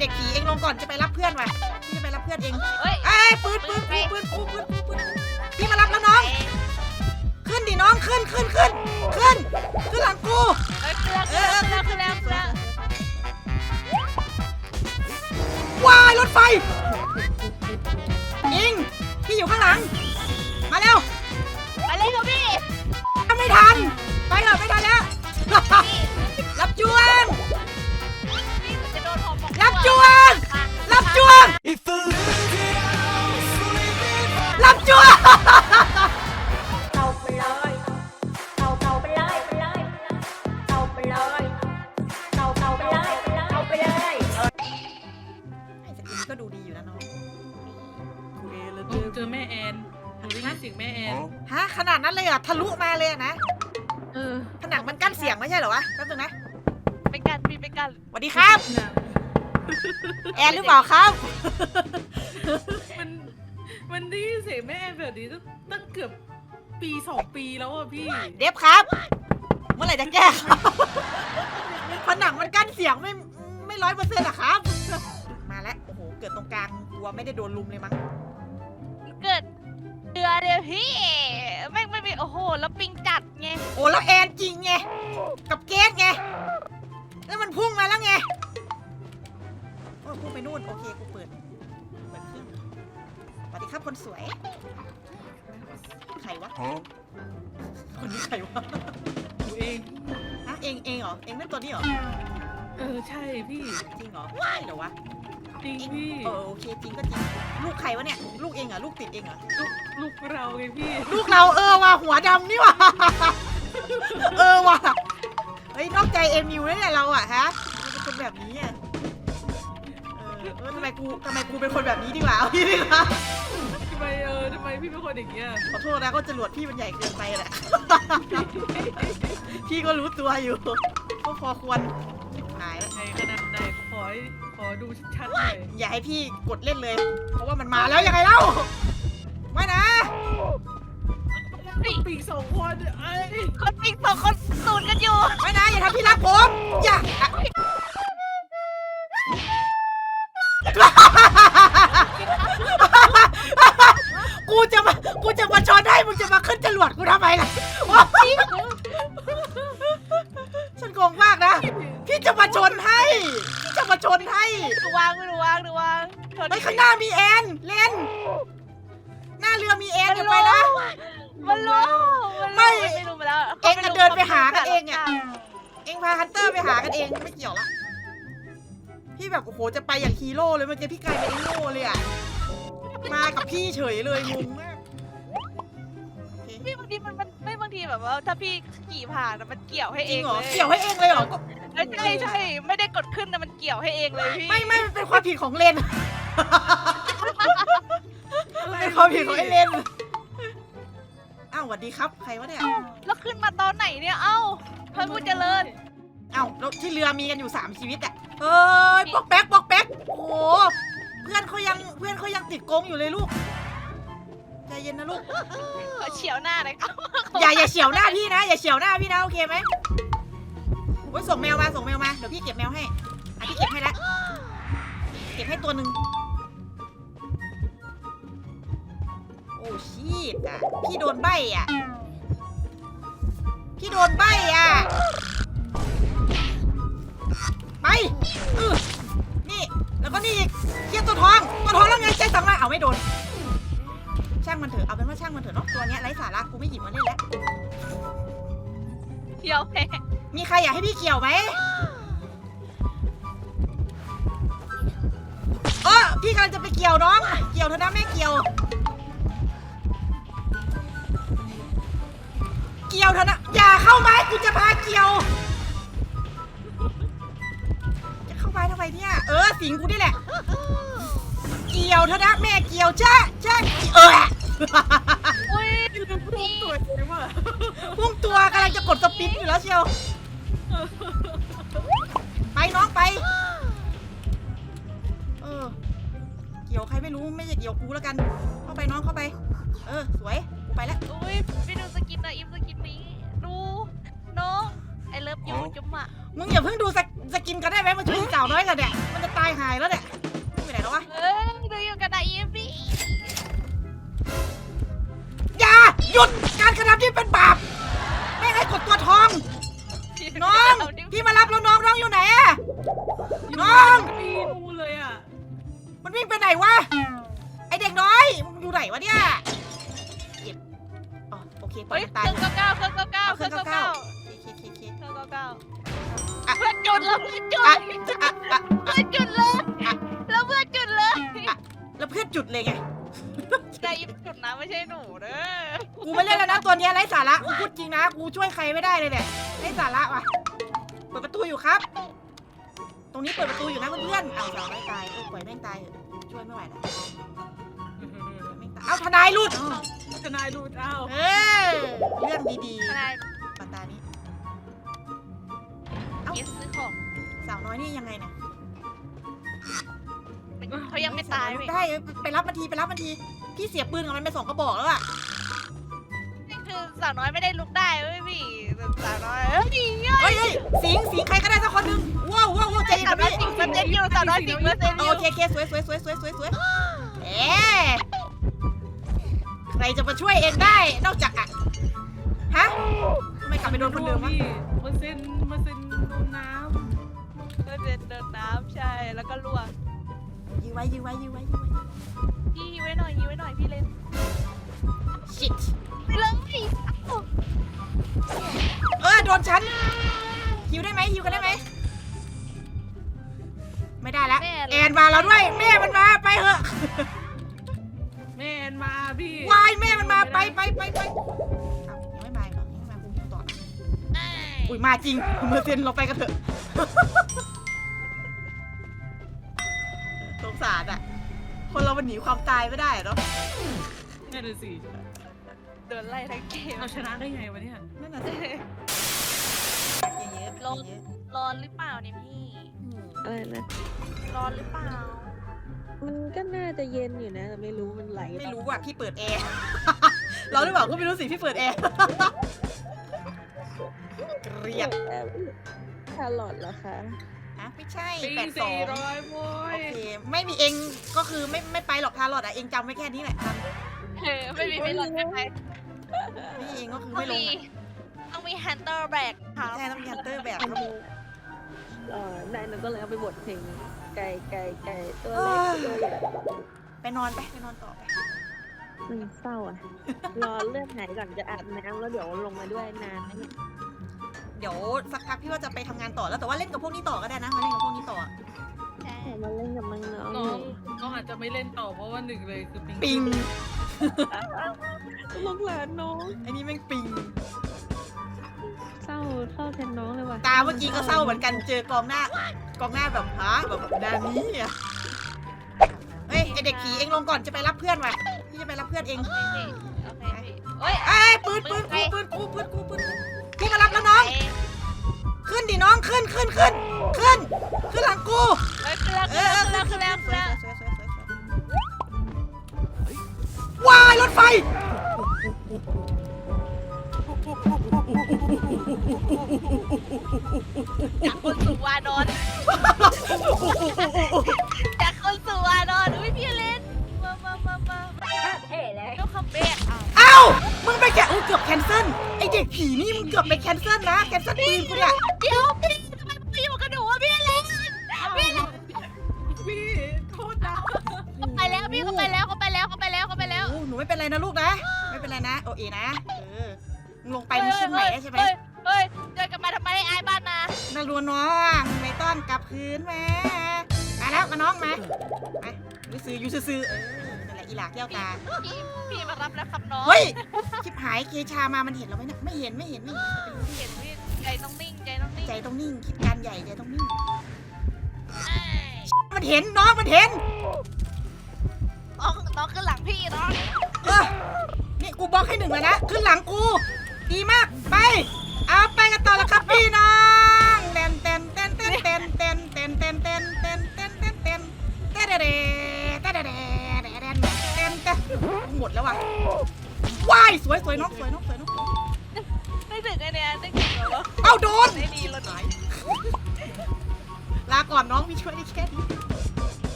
เด็กผีเองลงก่อนจะไปรับเพื่อนว่ะพี่จะไปรับเพื่อนเองเอ้ยเอ้ยปืนปืนปืนปืนปืนปืนปืนปืนพี่มารับแล้วน้อง ขึ้นดิน้องขึ้นขึ้นขึ้นขึ้นขึ้นหลังกูเอ้ยขึ้นแล้วขึ้นแล้วขึ้นแล้วขึ้นแล้ววายรถไฟอิงพี่อยู่ข้างหลัง มาเร็วไปเลยครับพี่ถ้าไม่ทัน ไปเถอะไม่ทันแล้ว อะทะลุมาเลยอะนะเออผนังมันกั้นเสียงไม่ใช่เหรอวะแป๊บนึงนะไปกันพี่ไปกันสวัสดีครับหนังแอนหรือเปล่าครับ มันมันได้ยินเสียงแม่แอนแบบนี้ตั้งตั้งเกือบปีสองปีแล้วอะพี่ เดฟครับ เมื่อไหร่จะแก้ครับผนังมันกั้นเสียงไม่ไม่ร้อยเปอร์เซ็นต์อะครับ มาแล้วโอ้โหเกิดตรงกลางกลัวไม่ได้โดนลุมเลยมั้งเกิดเดือเดียวพี่แม่ง ไม่มีโอ้โหแล้วปิงจัดไงโอ้แล้วแอนจริงไง กับเกสไง แล้วมันพุ่งมาแล้วไงโอ้พุ่งไปนู่น โอเค กูเปิด เปิดเครื่องสวัสดีครับคนสวย ใครวะ คนนี้ใครวะหนูเองฮะเองเองเหรอ เองนั่นตัวนี้เหรอ เออ ใช่พี่ จริงเหรอใช่เหรอวะ จริงเองพี่ เออโอเคจริงก็จริง ลูกใครวะเนี่ย ลูกเองเหรอลูกติดเองเหรอ ลูกลูกเราไงพี่ ลูกเราเออว่ะหัวดำนี่ว่ะ เออว่ะเฮ้ยนอกใจเอมิวแล้วเนี่ยเราอะฮะมันเป็นคนแบบนี้อะเออเออทำไมกูทำไมกูเป็นคนแบบนี้ดีกว่าเอาพี่ดีกว่าทำไมเออทำไมพี่เป็นคนอย่างเงี้ยขอโทษนะก็จรวดพี่มันใหญ่เกินไปแหละ พี่ก็รู้ตัวอยู่ก็พอควร หายแล้วในขนาดไหนขอให้ขอดูชัดๆหน่อยอย่าให้พี่กดเล่นเลย เพราะว่ามันมาแล้วยังไงเล่าไม่นะปีกสองคนไอ้ยคนปิงสองคนสูนกันอยู่ไม่นะอย่าทำพี่รักผมอย่าอะกูจะมากูจะมาชนให้มึงจะมาขึ้นจรวดกูทำไมล่ะ มาชนให้พี่จะมาชนให้ดูวางดูวางดูวางชนเฮ้ยข้างหน้ามีแอนเลนหน้าเรือมีแอนอย่าไปนะมันรู้มันไม่รู้ไม่รู้มาแล้วเอ็งอะเดินไปหากันเองอะเองพาฮันเตอร์ไปหากันเองไม่เกี่ยวละพี่แบบโอ้โหจะไปอย่างฮีโร่เลยเมื่อกี้พี่กลายเป็นไอ้โง่เลยอะมากับพี่เฉยเลยงงมากโอเคพี่บางทีมันมัน ไม่บางทีแบบว่าถ้าพี่ขี่ผ่านอะมันเกี่ยวให้จเอริงงเหรอเลยเกี่ยวให้เองเลยเหรอก็เอ้ยใช่ใช่ไม่ได้กดขึ้นนะมันเกี่ยวให้เองเลยพี่ไม่ไม่มันเป็นความผิดของเลนมันเป็นความผิดของไอ้เลนอ้าวสวัสดีครับ ใครวะเนี่ยเอ้าแล้วขึ้นมาตอนไหนเนี่ยเอ้าพระผู้เจริญอ้าวแล้วที่เรือมีกันอยู่สามชีวิตอะเอ้ยปอกแป๊กปอกแป๊กโอ้โหเพื่อนเขายังเพื่อนเขายังติดกรงอยู่เลยลูกใจเย็นนะลูก ขอเฉียวหน้าหน่อยครับ อย่าอย่าเฉียวหน้าพี่นะ อย่าเฉียวหน้าพี่นะโอเคไหมโอ้ยส่งแมวมาส่งแมวมาเดี๋ยวพี่เก็บแมวให้อะพี่เก็บให้แล้วเก็บให้ตัวหนึ่งโอ้ชีตอะพี่โดนใบอะพี่โดนใบอะไปอือนี่แล้วก็นี่อีกเคลียร์ตัวทองตัวทองแล้วไงใจสั่งมาเอาไม่โดนางมันเถอะเอาเป็นว่าช่างมันเถอะเนาะตัวเนี้ยไร้สาระกูไม่หยิบมาเล่นแล้วเฉียวแพ้มีใครอยากให้พี่เกี่ยวไหมเออพี่กำลังจะไปเกี่ยวน้องเกี่ยวเถอะนะแม่เกี่ยว เกี่ยวเถอะนะอย่าเข้าไม้กูจะพาเกี่ยว จะเข้าไม้ทำไมเนี่ยเออสิงกูนี่แหละ เกี่ยวเถอะนะแม่เกี่ยวจ้าจ้าเออ อุ้ยพี่ลืมพูดตัวเองว่ะพุ่งตัวกำลังจะกดสปินอยู่แล้วเชียว ไปน้องไป เออ เกี่ยวใครไม่รู้ไม่ใช่เกี่ยวกูแล้วกัน เข้าไปน้องเข้าไป เออ สวยกูไปแล้วอุ้ยไปดูสกินหนะอิมสกินนี้ ดูน้องไอเลิฟยูจุ๊มอะมึงอย่าเพิ่งดูสกสกินกันได้ไหมมาช่วยสาวน้อยกันเนี่ยมันจะตายหายแล้วเนี่ยไปไหนแล้ววะเอ้ยดูอยู่กับนายอีฟ หยุดการกระทำที่เป็นบาปไม่ให้กดตัวทอง น้องพี่มารับแล้วน้องน้องอยู่ไหนอะน้องไม่รู้เลยอะมันวิ่งไปไหนวะไอเด็กน้อยมึงอยู่ไหนวะเนี่ยเก็บอ๋อโอเคปล่อเฮ้ยยมันเคตายรื่องเก้าเก้าเครื่องเก้าเก้าเอาเคเครื่รื่อองงเก้าเก้าเคเคเคเค เครื่องเก้าเก้าอะ เพื่อนจุดแล้วเพื่อนจุดอะอะอะเพื่อนจุดเลยแล้วเพื่อนจุดเลยแล้วเพื่อนจุดเลยไง นายอีฟจุดนะไม่ใช่หนูเด้อกูไม่เล่นแล้วนะตัวเนี้ยไร้สาระกูพูดจริงนะกูช่วยใครไม่ได้เลยเนี่ยไร้สาระว่ะเปิดประตูอยู่ครับ ตรงนี้เปิดประตูอยู่นะเพื่อนๆเอาสาวไม่ตายเออปล่อยแม่งตายเถอะช่วยไม่ไหวแล้วแม่งตายเอาทนายหลุดทนายดูดอ้าวเออเรื่องดีทนายๆปาตานี้เอสซื้อของสาวน้อยนี่ยังไงเนี่ย เขายังไม่ตายลุเว้กยได้เออไปรับมันทีไปรับมันที พี่เสียปืนกับมันไปสองกระบอกแล้วอะนี่คือสาวน้อยไม่ได้ลุกได้เว้ยพี่แต่สาวน้อยเฮ้ยดีอะเฮ้ยเฮ้ยสิงสิงใครก็ได้สักคนหนึ่งว้าวว้าวว้าวใจเย็นสากัวบน้อยพี่สิงเปอร์เซ็นต์อยู่สาวน้อยสิงเปอร์เซ็นต์อโอยู่เคโอเคสวยสวยสวยสวยสวยสวยเอ๊ะใครจะมาช่วยเองได้นอกจากอะฮะทำไมกลับไปโดนคนเดิมวะพี่เปอร์เซ็นต์เปอร์เซ็นต์โดนน้เปอร์เซ็นต์เดินน้ำใช่แล้วก็ล่วง ยื้อไว้ยื้อไว้ยื้อไว้ยื้อไว้พี่ยิงไว้หน่อยยิงไว้หน่อยพี่เล่น ชิตไปเลยเออโดนฉันฮิวได้ไหมฮิวกันได้ไหมไม่ได้แล้วแอนมาแล้วด้วย แม่มันมาไปเถอะำแม่นมาพี่วายแม่มันมาไปไปไปไปอ้าวยังไม่มาอีกเหรอยังไม่มากูฮิวต่อนะอุ้ยมาจริงเมอร์เซนเราไปกันเถอะ มันหนีความตายไม่ได้อะเนาะนั่นน่ะสิโดนไล่ทั้งเกม เราชนะได้ไงวะเนี่ยนั่นน่ะสิเยอะๆลงเยอะร้อนหรือเปล่าเนี่ยพี่ๆอืมอะไรนะ ร้อนหรือเปล่า มันก็น่าจะเย็นอยู่นะ แต่ไม่รู้มันไหลไม่รู้อะพี่เปิดแอร์ เราหรือเปล่าก็ไม่รู้สิพี่เปิดแอร์ เกลียดแต่คาร์ลอตเหรอคะ ฮะไม่ใช่ปีแปดสอสี่งร้อยโว้โอยเคไม่มีเองก็คือไม่ไม่ไปหรอกทารอดอะเองจำไว้แค่นี้แหละเออไม่มีไม่หลอดไม่ไปไม่เองก็คือต้องไม่ลงมีอะต้องมีฮันเตอร์แบกครับ ใช่ต้องมีฮันเตอร์แบบครับเออนายหนูก็เลยเอาไปบทเพลงไก่ไก่ไก่ตัวเล็กตัวใหญ่ไปนอนไปไปนอนต่อไปมันเศร้าอะ รอเลือดหายก่อนจะอาบน้ำแล้วเดี๋ยวลงมาด้วยนานไหมเนี่ยเดี๋ยวสักพักพี่ว่าจะไปทำงานต่อแล้วแต่ว่าเล่นกับพวกนี้ต่อก็ได้นะมาเล่นกับพวกนี้ต่ออะใช่แต่มาเล่นกับน้องๆน้อองน้องอาจจะไม่เล่นต่อเพราะว่าหนึ่งเลยคือปิงปิงลูกหลานน้องไอ้นี่แม่งปิง เศร้าเศร้าแทนน้องเลยว่ะตาเมื่อกี้ก็เศร้าเหมือนกันเจอกองหน้ากองหน้าแบบฮะแบบแบบดานี้อะเฮ้ยไอเด็กผีเองลงก่อนจะไปรับเพื่อนว่ะพี่จะไปรับเพื่อนเองโอเคพี่โอเคพี่เฮ้ยเอ้ยปืนปืน น้องขึ้นขึ้นขึ้นขึ้นขึ้นหลังกูเฮ้ยขึ้นแล้วเอขึ้นอแล้วเอขึ้อนแล้วขึ้ขึ้นนแล้แล้ววสวยสวยสวยสวยสวยว้ายรถไฟจากคนสู่วานอนจากคนสู่วานอนอุ้ยพี่เล่นมามามามาเท่เลยยกคำเบกอะเอ้ามึงไปแกะโอ้เกือบแคนเซิลไอเด็กผีนี่มึงเกือบไปแคนเซิลนะแคนเซิลปืนกูเนี่ย เป็นไรนะลูกนะ ไม่เป็นไรนะ โอเอนะ เออมึงลงไปมึงขึ้นใหม่ได้ใช่ไหมเฮ้ยเฮ้ยเดินกลับมาทำไมไอ้บ้านนานารัวน้องไม่ต้อนกลับคืนมามาแล้วมาน้องมามายูซื้อยูซื้อเออนั่นแหละอีหลาแก้วตา พี่พี่มารับแล้วครับน้องเฮ้ยชิบหายเกชามามันเห็นเราไหมเนี่ยไม่เห็นไม่เห็นไม่เห็น เห็นพี่ใจต้องนิ่งใจต้องนิ่งใจต้องนิ่งคิดการใหญ่ใจต้องนิ่ง เอ้ยมันเห็นน้องมันเห็น น้องน้องขึ้นหลังพี่น้องเออนี่กูบล็อกให้หนึ่งแล้วนะ ขึ้นหลังกู ดีมาก ไป เอาไปกันต่อแล้วครับ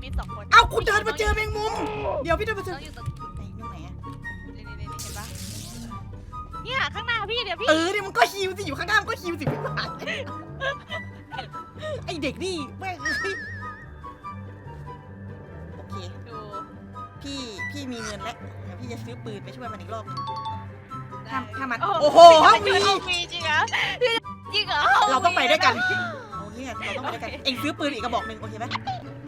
คนพี่ปี๊บปี๊บสองคนเอ้าคุณเดินมาเจอแมงมุม เดี๋ยวพี่เดินมาเจอน้องอยู่ตรงไหนอยู่ไหนอะนี่นี่นี่เห็นปะเนี่ยข้างหน้าพี่เดี๋ยวพี่เออเนี่ยมันก็ฮิวสิอยู่ข้างหน้ามันก็ฮิวสิพี่ผ่านไอเด็กนี่แม่งเอ้ยโอเค ดูพี่พี่มีเงินแล้วเดี๋ยวพี่จะซื้อปืนไปช่วยมันอีกรอบนึงได้ถ้าถ้ามันโอ้โอ้โหโหห้องมีมีห้องมีจริงเหรอจริงเหรอเราต้องไปด้วยกันโอเคเราต้องไปด้วยกันเอ็งซื้อปืนอีกกระบอกหนึ่งโอเคไหม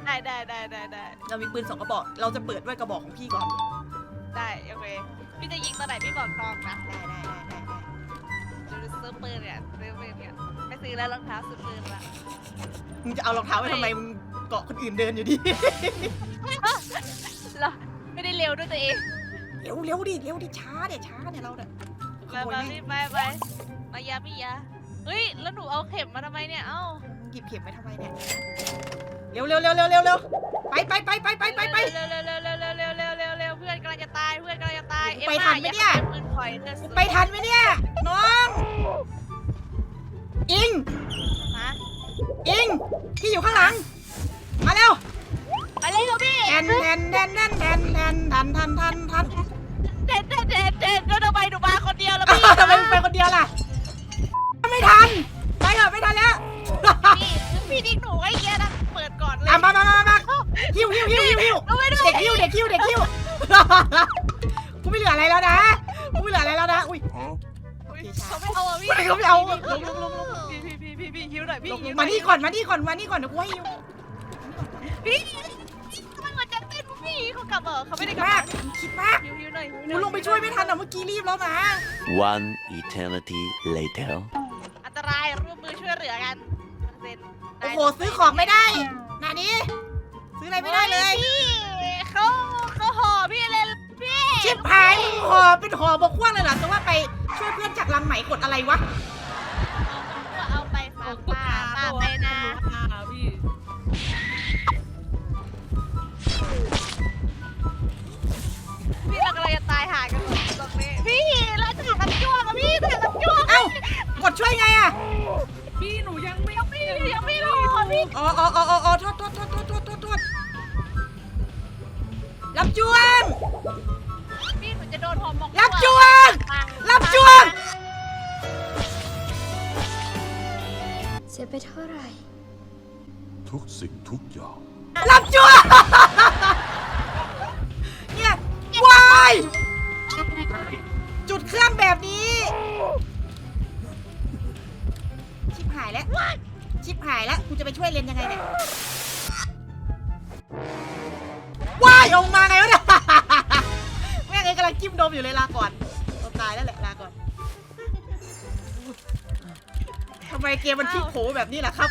ได้ได้ได้ได้ได้เรามีปืนสองกระบอก เราจะเปิดด้วยกระบอกของพี่ก่อน ได้โอเคพี่จะยิงตอนไหนพี่บอกน้องนะได้ได้ได้ได้ได้ซื้อซื้อปืนเนี่ยซื้อปืนเนี่ยไม่ซื้อแล้วรองเท้าซื้อปืนละมึงจะเอารองเท้าไปทำไมมึงเกาะคนอื่นเดินอยู่ดิ เราไม่ได้เร็วด้วยตัวเองเร็วเร็วดิเร็วดิช้าเดี๋ยช้าเนี่ยเราเนี่ยขไปโมไปยแม่งรีบไปไปมายามิยาเฮ้ยแล้วหนูเอาเข็มมาทำไมเนี่ยเอ้ามึงหยิบเข็มไปทำไมเนี่ย เร็วเร็วเร็วเร็วเร็วเร็วไปไปไปไปไปไปไป เร็วเร็วเร็วเร็วเร็วเร็วเร็วเร็วเร็วเพื่อนกำลังจะตายเพื่อนกำลังจะตายไปทันไหมเนี่ยปืนถอยเลือดสูงไปทันไหมเนี่ย น้อง อิง ฮะอิงพี่อยู่ข้างหลัง มาเร็วไปเลยลูกพี่แทนแทนแทนแทนแทนแทนทันทันทันทัน มานี่ก่อนมานี่ก่อนมานี่ก่อนเดี๋ยวกูให้หิวพี่ทำไมหัวใจเต้นพี่เขากลับเหรอเขาไม่ได้กลับมาคิดมากหิวหิวหน่อยหิวหกูน่อยลงไปช่วยไม่ทันอะเมื่อกี้รีบแล้วนะ One eternity later. อันตรายร่วมมือช่วยเหลือกันเซ็นโอ้โหซื้อของไม่ได้นานี้ซื้ออะไรไม่ได้เลยพี่เขาเขาห่อพี่เลยพี่ชิบหายมึงห่อเป็นห่อบกว้างเลยเหรอแต่ว่าไปช่วยเพื่อนจากรังไหมกดอะไรวะ ไปนะ อ่าพี่พี่เรากำลังจะตายหากันหมดตรงนี้ พี่เราจะหากันจ้วงอะพี่จะหากันจ้วงเอ้ากดช่วยไงอะพี่หนูยังไม่ยังไม่ยังไม่รอพี่อ๋ออ๋ออ๋ออ๋อโทษโทษโทษโทษโทษโทษโทษรับจวง เสียไปเท่าไหร่ ทุกสิ่งทุกอย่าง รับจวงเนี่ยวายจุดเครื่องแบบนี้ ชิบหายแล้ว ชิบหายแล้วกูจะไปช่วยเรียนยังไงเนี่ยว้ายออกมาไงวะเนี่ย แม่งไอ้กำลังจิ้มนมอยู่เลยลาก่อนเราตายแล้วแหละลาก่อน ทำไมเกมมันพลิกโผแบบนี้ล่ะครับ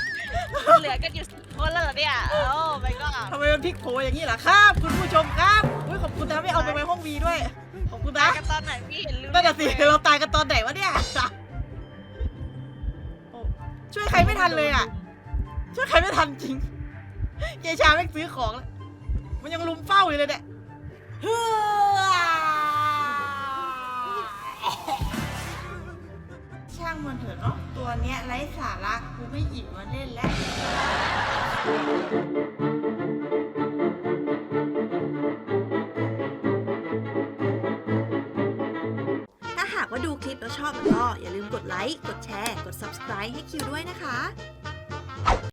เหลือกันอยู่สิบคนแล้วเหรอเนี่ยโอ้ไม่ก็ทำไมมันพลิกโผอย่างนี้ล่ะครับ คุณผู้ชมครับอุ้ยขอบคุณนะไม่เอาไปไว้ห้องวีด้วย ขอบคุณนะกันตอนไหนพี่เห็นลืมนั่นน่ะสิเราตายกันตอนไหนวะเนี่ยโอ้ช่วยใครไม่ทันเลยอะ ช่วยใครไม่ทันจริง เกชาไม่งซื้อของแล้ว มันยังลุมเฝ้าอยู่เลยเนี่ย มันเถอะเนาะตัวเนี้ยไร้สาระกูไม่หยิบมาเล่นแล้ว ถ้าหากว่าดูคลิปแล้วชอบก็อย่าลืมกดไลค์ กดแชร์ กด subscribe ให้คิวด้วยนะคะ